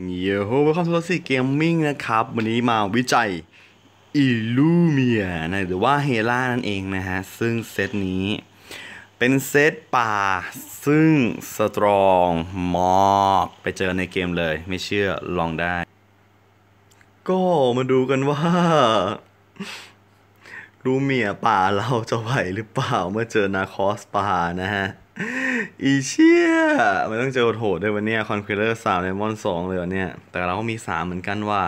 เยโฮเวลคัมทูซีเกมมิ่งนะครับ วันนี้มาวิจัยอิลูเมียนะหรือว่าเฮล่านั่นเองนะฮะ ซึ่งเซตนี้เป็นเซตป่า ซึ่งสตรองมากไปเจอในเกมเลย ไม่เชื่อลองได้ ก็มาดูกันว่าลูเมียป่าเราจะไหวหรือเปล่าเมื่อเจอนาคอสป่านะฮะ อีเชี่ยมันต้องเจอโหดด้วยวันนี้คอนค u เลอร์สามไดมอนสองเลยวันนี้แต่เราก็มีสามเหมือนกันว่า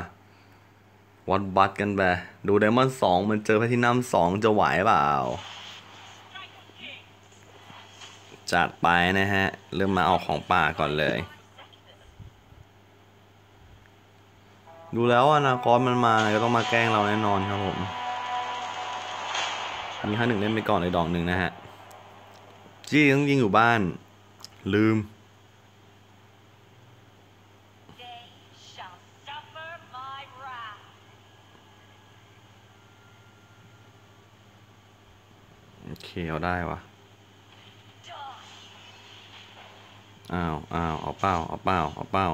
วัดบัตกันไปดูไดมอนสองมันเจอแพทินัมสองจะไหวเปล่า จัดไปนะฮะ เริ่มมาเอาของป่าก่อนเลย ดูแล้วอนาคตมันมาก็ต้องมาแกล้งเราแน่นอนครับผม มีห้าหนึ่งเล่นไปก่อนเลยดอกหนึ่งนะฮะ จี้ต้องยิงอยู่บ้าน ลืม โอเค เอาได้วะอ้าวอ้าวเอาเป้าเอาเป้าเอาเป้า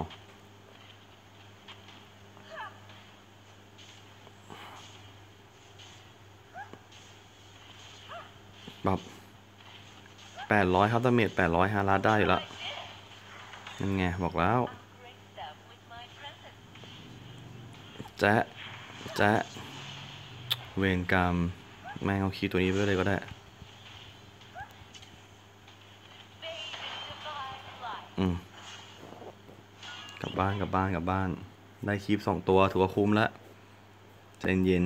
แบบ แปดร้อยครับดาเมจแปดร้อยฮาราได้อยู่แล้วนั่นไง บอกแล้ว แจ๊ะ แจ๊ะ เวรกรรม แม่งเอาคีย์ตัวนี้ไปเลยก็ได้ อืม กลับบ้านกลับบ้านกลับบ้าน ได้คลิปสองตัวถือว่าคุ้มแล้วใจเย็น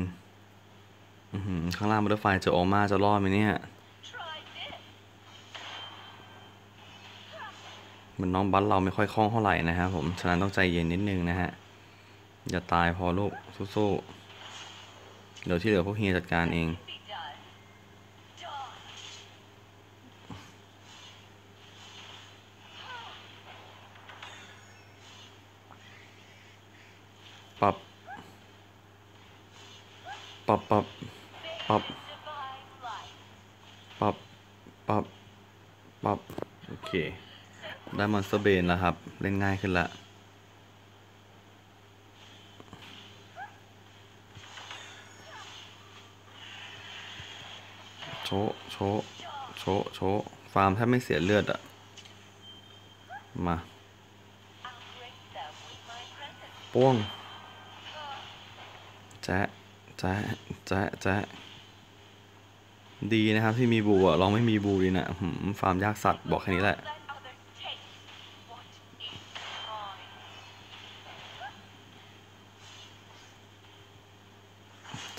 ข้างล่างบัตเตอร์ไฟจะออกมาจะรอดไหมเนี่ย Try this. เห มันน้องบัสเราไม่ค่อยคล่องเท่าไหร่นะครับผม ฉะนั้นต้องใจเย็นนิดนึงนะฮะ อย่าตายพอลูกสู้ๆ เดี๋ยวที่เหลือพวกเฮียจัดการเอง ปรับ ปรับปรับปรับปรับปรับปรับโอเค ได้มอนสเตอร์เบนแล้วครับ เล่นง่ายขึ้นละโชะโชะโชะโชะฟาร์มแทบไม่เสียเลือดอะมาป้วงแจ๊ะแจ๊ะแจ๊ะแจ๊ะดีนะครับที่มีบูอะลองไม่มีบูดีนะฟาร์มยากสัตว์บอกแค่นี้แหละ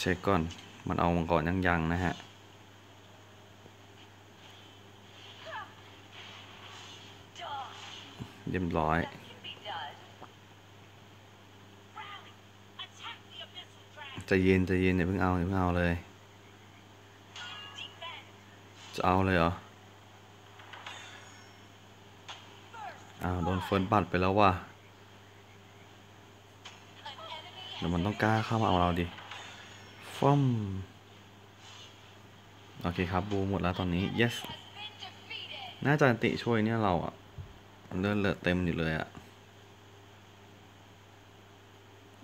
ช็คก่อน มันเอามังกรยังยังๆนะฮะเรียบร้อยจะเย็นจะเย็นอย่าเพิ่งเอาอย่าเพิ่งเอาเลย จะเอาเลยเหรอ อ้าวโดนเฟิร์นบัตไปแล้วว่ะเดี๋ยวมันต้องกล้าเข้ามาเอาเราดิ ฟ้อมโอเคครับ บูหมดแล้วตอนนี้ yes น่าจะติช่วยเนี่ยเราอะเลือดเลอะเต็มอยู่เลยอะ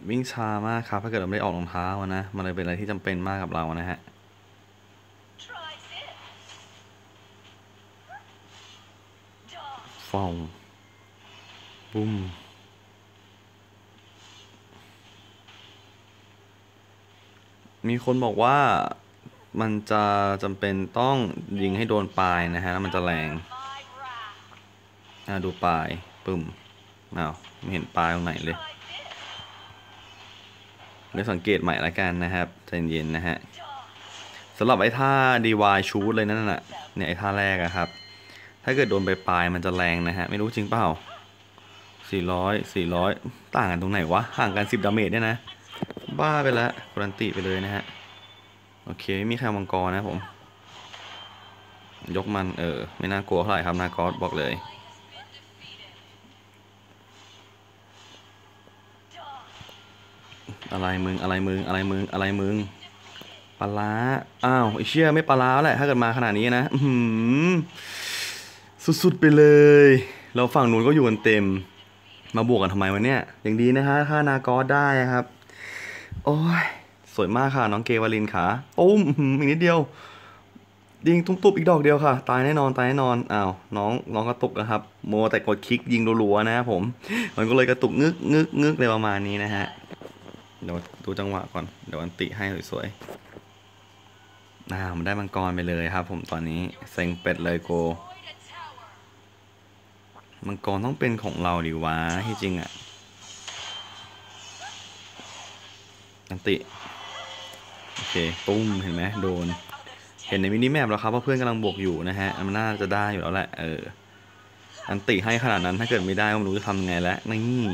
วิ่งช้ามากครับ ถ้าเกิดเราไม่ได้ออกรองเท้าอะนะ มันเลยเป็นอะไรที่จำเป็นมากกับเรานะฮะฟองบุ้ม มีคนบอกว่ามันจะจำเป็นต้องยิงให้โดนปลายนะฮะแล้วมันจะแรงอ่าดูปลายปึ่มอ้าวไม่เห็นปลายตรงไหนเลยเดี๋ยวสังเกตใหม่ละกันนะครับใจเย็นนะฮะสำหรับไอ้ท่า DY ชูดเลยนั่นน่ะเนี่ยไอ้ท่าแรกอะครับ ถ้าเกิดโดนไปปลายมันจะแรงนะฮะ ไม่รู้จริงเปล่า 400 400 ต่างกันตรงไหนวะ ห่างกัน 10 ดาเมจเนี่ยนะ บ้าไปแล้วกรันติไปเลยนะฮะ โอเคไม่มีใครมังกรนะผม ยกมันเออ ไม่น่ากลัวเท่าไหร่ครับนากอสบอกเลยอะไรมึงอะไรมึงอะไรมึงอะไรมึงปลาร้าอ้าวไอเชี่ยไม่ปลาร้าแหละถ้าเกิดมาขนาดนี้นะอืสุดๆไปเลย เราฝั่งนู้นก็อยู่กันเต็ม มาบวกกันทำไมวะเนี่ยอย่างดีนะฮะถ้านากอสได้ครับ โอ้ยสวยมากค่ะ น้องเกวาลินขาตุ้มอื้อหืออีกนิดเดียวยิงตุ้มตุบอีกดอกเดียวค่ะ ตายแน่นอนตายแน่นอนอ้าวน้องน้องกระตุกนะครับโมแต่กดคลิกยิงรัวๆนะครับผม มันก็เลยกระตุกงึกงึกงึกเลยประมาณนี้นะฮะเดี๋ยวดูจังหวะก่อนเดี๋ยวอันติให้สวยๆน่ามันได้มังกรไปเลยครับ ผมตอนนี้เซ็งเป็ดเลยโกมังกรต้องเป็นของเราดิวะที่จริงอะ อันติ โอเค ตุ้ม เห็นไหมโดน เห็นในมินิแมปแล้วครับว่าเพื่อนกำลังบวกอยู่นะฮะ มันน่าจะได้อยู่แล้วแหละ เออ อันติให้ขนาดนั้นถ้าเกิดไม่ได้ก็ไม่รู้จะทำไงแล้วนี่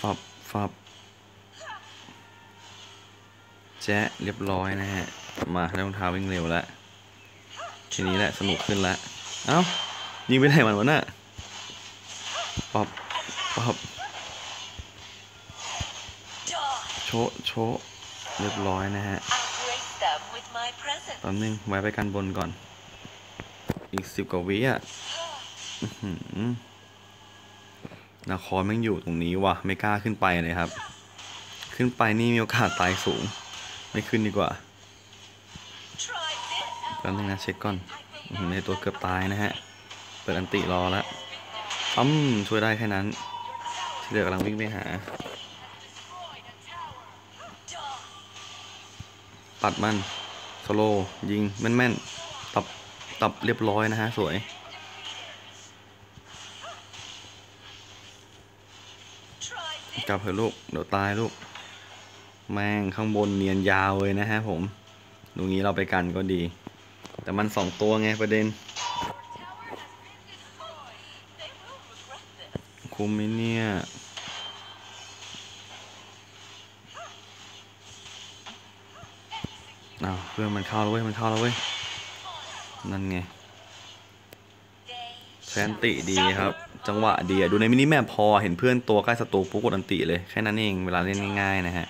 ฟับฟับแจ๊ะเรียบร้อยนะฮะ มาได้รองเท้าวิ่งเร็วแล้ว ทีนี้แหละสนุกขึ้นแล้วเอ้า ยิงไปไหนมันวะน่ะปับปับ โชะโชะเรียบร้อยนะฮะ I'll grace them with my presence. แป๊บนึงไว้ไปกันบนก่อน อีกสิบกว่าวิอะอื้อหือนาคอแม่งอยู่ตรงนี้ว่ะ ไม่กล้าขึ้นไปเลยครับ ขึ้นไปนี่มีโอกาสตายสูง ไม่ขึ้นดีกว่า Try this. แป๊บนึงนะเช็คก่อนอื้อหือในตัวเกือบตายนะฮะ เปิดอันติรอแล้วอ้ำช่วยได้แค่นั้นที่เหลือกำลังวิ่งไปหา ปัดมันสโลยิงแม่นๆ ตับตับเรียบร้อยนะฮะ สวย กลับเถอะลูก เดี๋ยวตายลูก แม่งข้างบนเนียนยาวเลยนะฮะผมดูงี้เราไปกันก็ดี แต่มันสองตัวไงประเด็น คุ้มไหมเนี่ย อ้าวเพื่อนมันเข้าแล้วเว้ย มันเข้าแล้วเว้ย นั่นไง They ใช้อันติดีครับ จังหวะดีดูในมินิแมปพอเห็นเพื่อนตัวใกล้ศัตรูปุ๊บกดอันติเลย แค่นั้นเองเวลาเล่นง่ายๆนะฮะ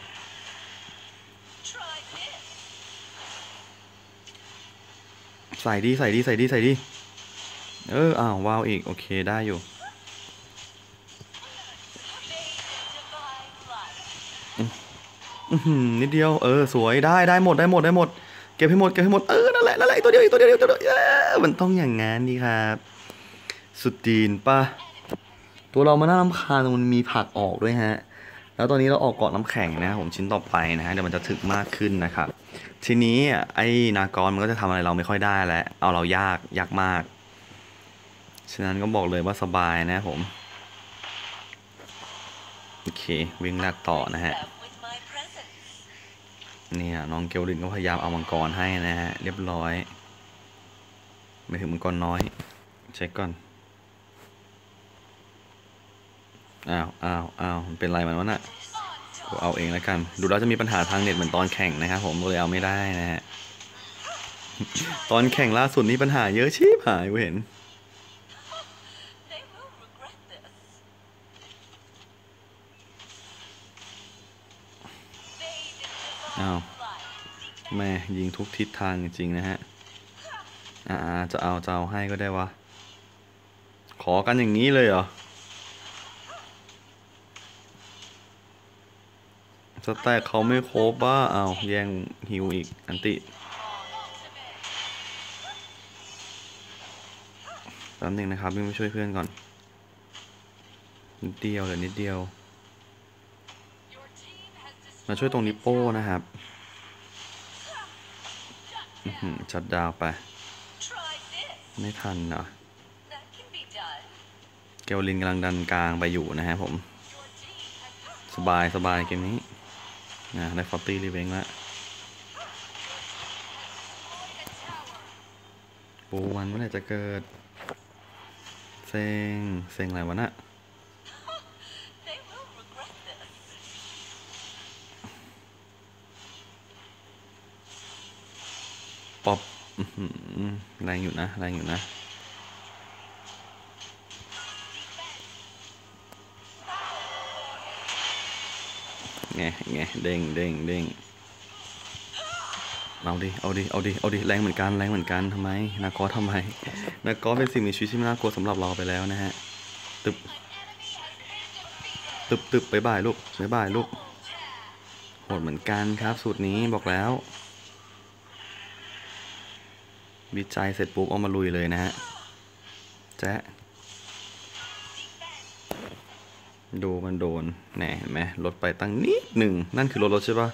ใส่ดีใส่ดีใส่ดีใส่ดีเอออ้าวว้าวอีก โอเคได้อยู่นิดเดียว เออ สวยได้ได้หมดได้หมดได้หมด เก็บให้หมดเก็บให้หมดเออนั่นแหละนั่นแหละอีกตัวเดียวอีกตัวเดียวตัวเดียวเออมันต้องอย่างงั้นดีครับ สุดจีนป่ะตัวเรามาน่าลำคาญมันมีผักออกด้วยฮะ แล้วตอนนี้เราออกเกาะน้ำแข็งนะผมชิ้นต่อไปนะฮะเดี๋ยวมันจะถึกมากขึ้นนะครับ ทีนี้ไอ้นากรมันก็จะทำอะไรเราไม่ค่อยได้แล้วเอาเรายากยากมากฉะนั้นก็บอกเลยว่าสบายนะผม โอเควิ่งลัดต่อนะฮะ เนี่ยน้องเกลลินก็พยายามเอามังกรให้นะฮะ เรียบร้อย ไม่ถึงมังกรน้อย เช็คก่อน อ้าวอ้าวอ้าวมันเป็นไรมันวะน่ะกูเอาเองแล้วกัน ดูแล้วจะมีปัญหาทางเน็ตเหมือนตอนแข่งนะครับผมก็เลยเอาไม่ได้นะฮะ ตอนแข่งล่าสุดนี้ปัญหาเยอะชิบหายกูเห็น in divine Ow. light. แม่ยิงทุกทิศทางจริง ๆ นะฮะ อ่าจะเอาจะเอาให้ก็ได้วะ ขอกันอย่างนี้เลยเหรอสแต็กเขาไม่ครบบ้าเอาวแย่งฮิวอีก อันติแป๊บนึงนะครับวิ่งไปช่วยเพื่อนก่อน นิดเดียวเหลือนิดเดียว มาช่วยตรงนิโป้นะครับอื้อหือชัดดาวไป ไม่ทันเนาะเกลลินกำลังดันกลางไปอยู่นะฮะผม สบายสบายเกมนี้นะได้ฟอตตี้รีเวนแล้วปูวันเมื่อไหร่จะเกิด เซ็ง เซ็งอะไรวะน่ะ ป๊อปแรงอยู่นะแรงอยู่นะไงไงเด้งเด้งเด้งเอาดิ เอาดิ เอาดิ เอาดิ แรงเหมือนกัน แรงเหมือนกันทำไม นากอทำไม นากอเป็นสิ่งมีชีวิตที่ไม่น่ากลัวสำหรับเราไปแล้วนะฮะ ตึบ ตึบตึบไปบายลูกไปบายลูก โหดเหมือนกันครับ สูตรนี้บอกแล้ว วิจัยเสร็จปุ๊บเอามาลุยเลยนะฮะแจ๊ะดูมันโดนแหนเห็นไหมลดไปตั้งนิดหนึ่งนั่นคือลดรถใช่ปะ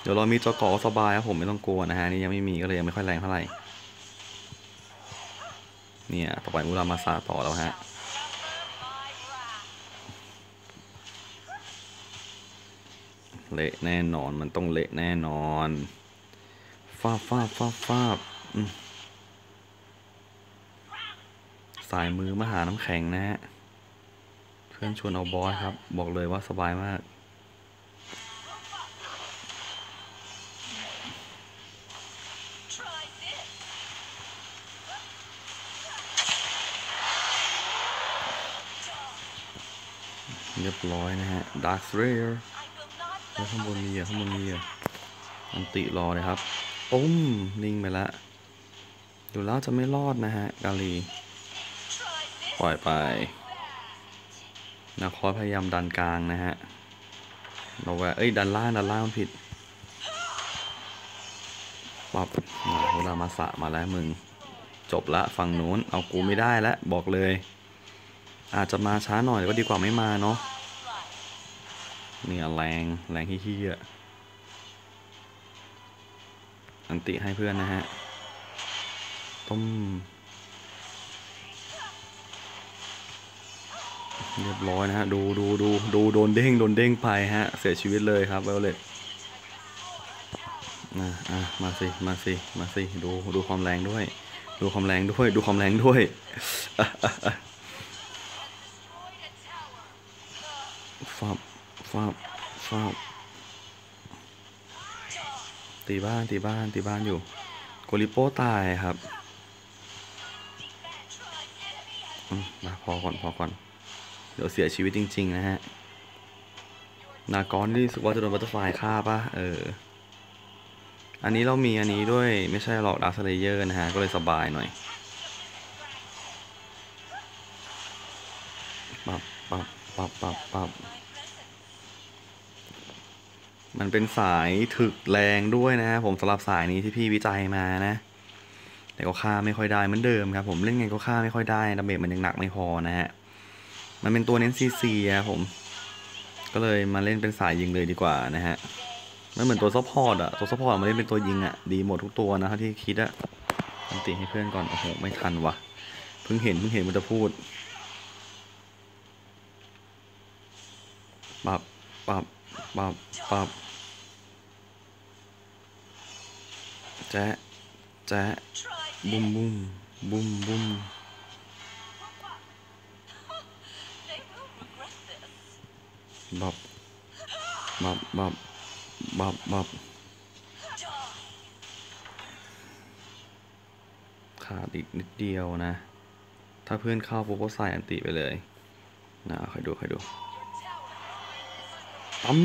เดี๋ยวเรามีจอกอสบายครับผมไม่ต้องกลัวนะฮะนี่ยังไม่มีก็เลยยังไม่ค่อยแรงเท่าไหร่เนี่ยต่อไปมุรามาซาต่อแล้วฮะเละแน่นอนมันต้องเละแน่นอน ฟาบฟาบฟาบฟาบสายมือมาหาน้ำแข็งนะฮะ เพื่อนชวนเอาบอสครับ บอกเลยว่าสบายมากเรียบร้อยนะฮะ Dark s r a y e r I will not แล้วข้างบนมีอะข้างบนมีอะอันติรอเลยครับ ปุ้มนิ่งไปละอยู่แล้วจะไม่รอดนะฮะ กาลี ปล่อยไป นาคอพยายามดันกลางนะฮะเราแวเอ้ย ดันล่าง ดันล่างผิดปับเวลามาสะมาแล้วมึง จบละฝั่งนู้น เอากูไม่ได้แล้วบอกเลย อาจจะมาช้าหน่อยก็ดีกว่าไม่มาเนาะเนี่ยแรง แรงที่ขี้อะ อันติให้เพื่อนนะฮะต้มเรียบร้อยนะฮะ ดูดูดูดูโดนเด้งโดนเด้งไปฮะ เสียชีวิตเลยครับเวลเลตอะอะมาสิ มาสิ มาสิ ดูดูความแรงด้วย ดูความแรงด้วย ดูความแรงด้วยฟับฟับฟับ ตีบ้านตีบ้านตีบ้านอยู่โกลิโป้ตายครับอมาพอก่อนพอก่อน เดี๋ยวเสียชีวิตจริง ๆ นะฮะ นากอนนี่รู้สึกว่าจะโดนบัตเตอร์ไฟลายฆ่าปะเออ อันนี้เรามีอันนี้ด้วยไม่ใช่หรอกดาร์ s เลเยอร์นะฮะ ก็เลยสบายหน่อยปับปับปับปับปับ มันเป็นสายถึกแรงด้วยนะฮะผมสำหรับสายนี้ที่พี่วิจัยมานะ แต่ก็ฆ่าไม่ค่อยได้เหมือนเดิมครับผมเล่นไงก็ฆ่าไม่ค่อยได้ดาเมจมันยังหนักไม่พอนะฮะมันเป็นตัวเน้นซีซีอะผม ก็เลยมาเล่นเป็นสายยิงเลยดีกว่านะฮะมันเหมือนตัวซัพพอร์ตอะตัวซัพพอร์ตมาเล่นเป็นตัวยิงอะดีหมดทุกตัวนะที่คิดอะอันติให้เพื่อนก่อนโอ้โหไม่ทันวะเพิ่งเห็นเพิ่งเห็นมันจะพูดปับปับปับปับ จ๊ะแจ๊ะบุ้มบุ้มบุ้มบุ้มบับบับบับบับบับขาดอีกนิดเดียวนะ ถ้าเพื่อนเข้าปุ๊บก็ใส่อันติไปเลยนะคอยดูคอยดูตั้ม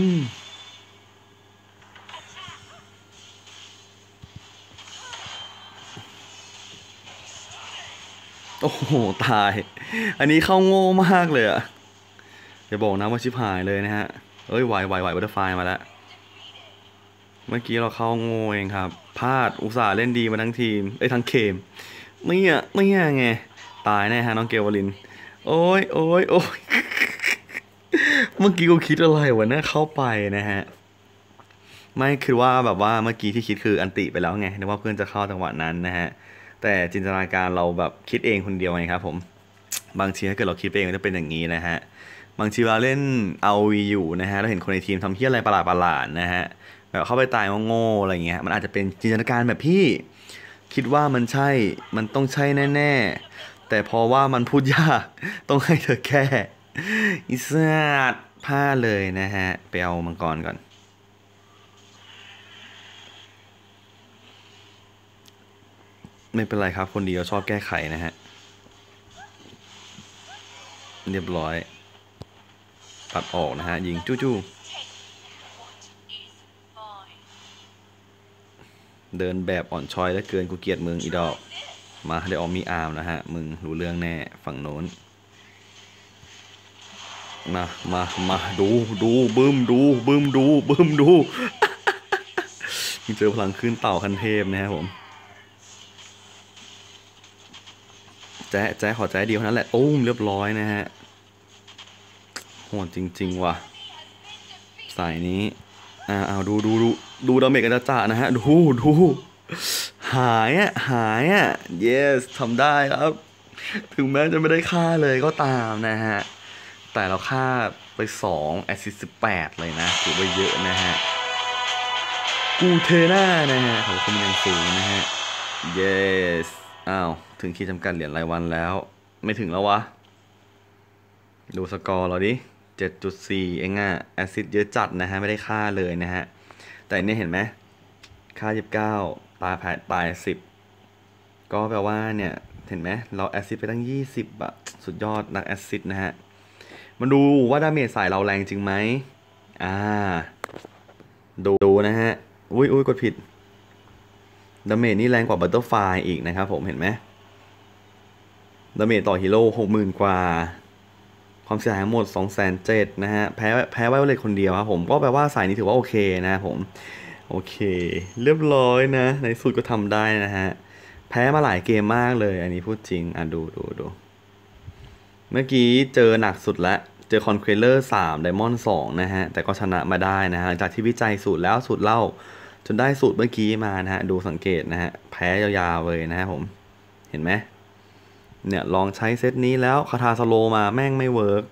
โอ้โห ตาย อันนี้เข้าโง่มากเลยอะอย่าบอกนะว่าชิบหายเลยนะฮะ เอ้ยไหวไหวไหวบัตเตอร์ไฟมาแล้ว เมื่อกี้เราเข้าโง่เองครับ พลาดอุตส่าห์เล่นดีมาทั้งทีม เอ้ยทั้งเกมไม่อะไม่อะไง ตายแน่ฮะน้องเกลวลิน โอ้ยโอ้ยโอ้ยเมื่อกี้กูคิดอะไรวะเนี่ยเข้าไปนะฮะ ไม่คือว่าแบบว่าเมื่อกี้ที่คิดคืออันติไปแล้วไงนึกว่าเพื่อนจะเข้าจังหวะนั้นนะฮะ แต่จินตนาการเราแบบคิดเองคนเดียวไงครับผม บางทีถ้าเกิดเราคิดไปเองก็จะเป็นอย่างนี้นะฮะ บางทีเวลาเล่นเอาวีอยู่นะฮะเราเห็นคนในทีมทำเที่ยอะไรประหลาดๆนะฮะแบบเข้าไปตายโง่ๆอะไรเงี้ย มันอาจจะเป็นจินตนาการแบบพี่คิดว่ามันใช่ มันต้องใช่แน่ ๆ แต่พอว่ามันพูดยาก ต้องให้เธอแค่อิสระพลาเลยนะฮะ ไปเอามังกรก่อน ไม่เป็นไรครับ คนเดีเราชอบแก้ไขนะฮะ เรียบร้อย ตัดออกนะฮะ ยิงจู้จู้เดินแบบอ่อนช้อยแล้วเกินกูเกียดมึงอีดอก มาได้ออกมีอาร์มนะฮะ มึงรู้เรื่องแน่ฝั่งโน้น มา มา มา ดู ดูบึ้มดูบึ้มดูบึ้มดูมึงเจอพลังขึ้นเต่าคันเทพนะครับผม แจ๊ะแจ๊ะขอแจ๊ะเดียวเท่านั้นแหละตุ้มเรียบร้อยนะฮะโหดจริง ๆ ว่ะ สายนี้อ่าเอาดูดูดูดูดาเมจกันจ่านะฮะ ดูดูหายอะหายอะ yes ทำได้ครับ ถึงแม้จะไม่ได้ค่าเลยก็ตามนะฮะ แต่เราค่าไป2แอสซิสต์18เลยนะ ถือว่าเยอะนะฮะ กูเทน่านะฮะของคุณยังสูงนะฮะ yes อ้าว ถึงขีดจำกัดเหรียญรายวันแล้ว ไม่ถึงแล้ววะ ดูสกอร์เราดิ 7.4 เองอะแอซิดเยอะจัดนะฮะ ไม่ได้ค่าเลยนะฮะ แต่เนี่ยเห็นไหม ค่า 29ตายแผดตาย 10 ก็แปลว่าเนี่ย เห็นไหม เราแอซิดไปตั้ง 20อะสุดยอดนักแอซิดนะฮะ มาดูว่าดาเมจสายเราแรงจริงไหม อ่า ดูดูนะฮะ อุ้ยอุ้ยกดผิด ดาเมจนี่แรงกว่าบัตเตอร์ไฟอีกนะครับผมเห็นไหมดาเมจต่อฮีโร่หกหมื่นกว่า ความเสียหายทั้งหมด2องแสนเจ็ดนะฮะ แพ้แพ้ไว้เลยคนเดียวครับผมก็แปลว่าสายนี้ถือว่าโอเคนะผม โอเค เรียบร้อยนะ ในสุดก็ทำได้นะฮะ แพ้มาหลายเกมมากเลย อันนี้พูดจริง อะดูดูดูเมื่อกี้เจอหนักสุดแล้วเจอคอนเควเลอร์สามไดมอนด์สองนะฮะ แต่ก็ชนะมาได้นะฮะหลังจากที่วิจัยสูตรแล้วสูตรเล่า จนได้สูตรเมื่อกี้มานะฮะ ดูสังเกตนะฮะ แพ้ยาวๆเลยนะฮะผม เห็นไหม เนี่ยลองใช้เซตนี้แล้วคาถาสโลมาแม่งไม่เวิร์ก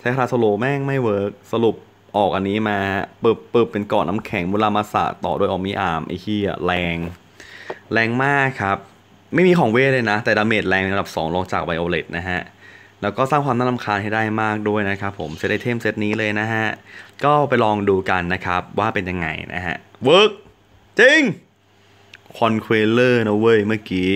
ใช้คาถาสโลแม่งไม่เวิร์กสรุปออกอันนี้มาปึบปึบเป็นเกาะน้ำแข็งมุรามาสะต่อโดยออมิอาร์มไอ้เหี้ยแรง แรงมากครับ ไม่มีของเวทเลยนะ แต่ดาเมจแรงในระดับ 2 รองจากไวโอเลตนะฮะ แล้วก็สร้างความน่ารำคาญให้ได้มากด้วยนะครับผม เซตไอเทมเซตนี้เลยนะฮะ ก็ไปลองดูกันนะครับ ว่าเป็นยังไงนะฮะเวิร์ก จริงคอนเควเลอร์นะเว้ยเมื่อกี้